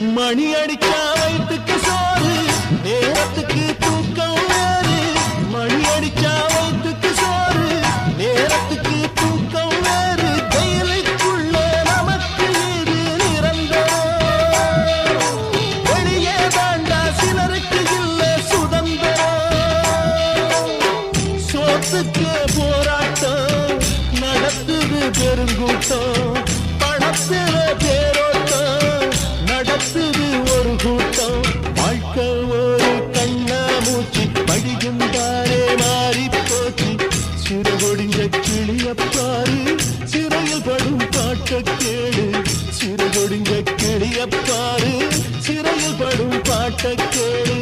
மணி அடிச்சா வயிற்றுக்கு சோறு நேரத்துக்கு தூக்கம் வேறு. மணி அடிச்சா வயிற்றுக்கு சோறு நேரத்துக்கு தூக்கம் வேறு. கையிலுக்குள்ள நமக்கு இது நிரந்தரம். வெளியே தாண்டா சிலருக்கு இல்ல சுதந்திரம். சோத்துக்கு போராட்டம் நடத்துது பெருங்கூட்டம். பணத்தில் கூடுது ஒரு கூட்டம். வாழ்க்கை ஒரு கண்ணா மூச்சு படிக்கின்றாரே மாறி போச்சு சிறகொடிஞ்ச கிளியப்பாரு சிறையில் படும் பாட்ட கேடு சிறகொடிஞ்ச கிளியப்பாரு சிறையில் படும் பாட்ட கேடு